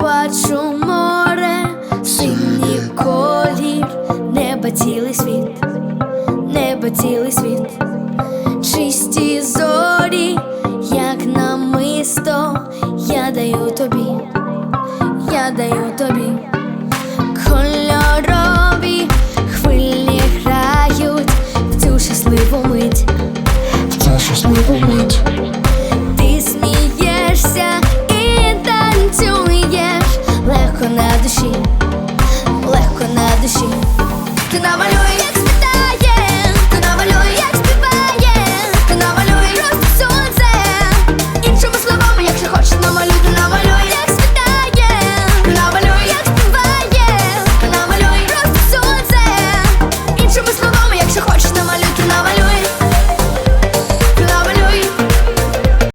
Бачу море, синій колір, неба цілий світ, неба цілий світ, чисті зорі, як намисто, я даю тобі, я даю тобі. Кольорові хвилі грають в цю щасливу мить, в цю щасливу мить. Ти намалюй